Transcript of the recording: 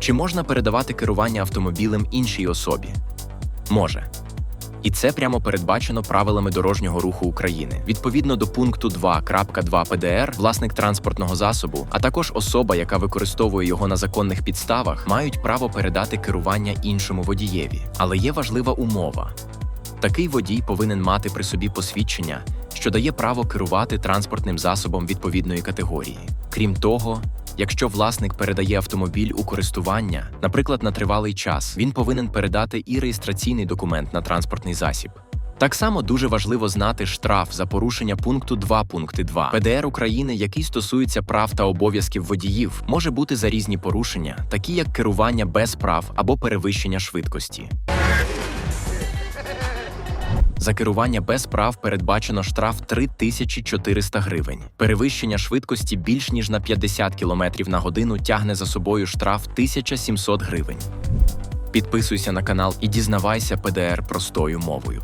Чи можна передавати керування автомобілем іншій особі? Може. І це прямо передбачено правилами дорожнього руху України. Відповідно до пункту 2.2 ПДР, власник транспортного засобу, а також особа, яка використовує його на законних підставах, мають право передати керування іншому водієві. Але є важлива умова: такий водій повинен мати при собі посвідчення, що дає право керувати транспортним засобом відповідної категорії. Крім того, якщо власник передає автомобіль у користування, наприклад, на тривалий час, він повинен передати і реєстраційний документ на транспортний засіб. Так само дуже важливо знати штраф за порушення пункту 2 пункти 2 ПДР України, який стосується прав та обов'язків водіїв, може бути за різні порушення, такі як керування без прав або перевищення швидкості. За керування без прав передбачено штраф 3400 гривень. Перевищення швидкості більш ніж на 50 км на годину тягне за собою штраф 1700 гривень. Підписуйся на канал і дізнавайся ПДР простою мовою.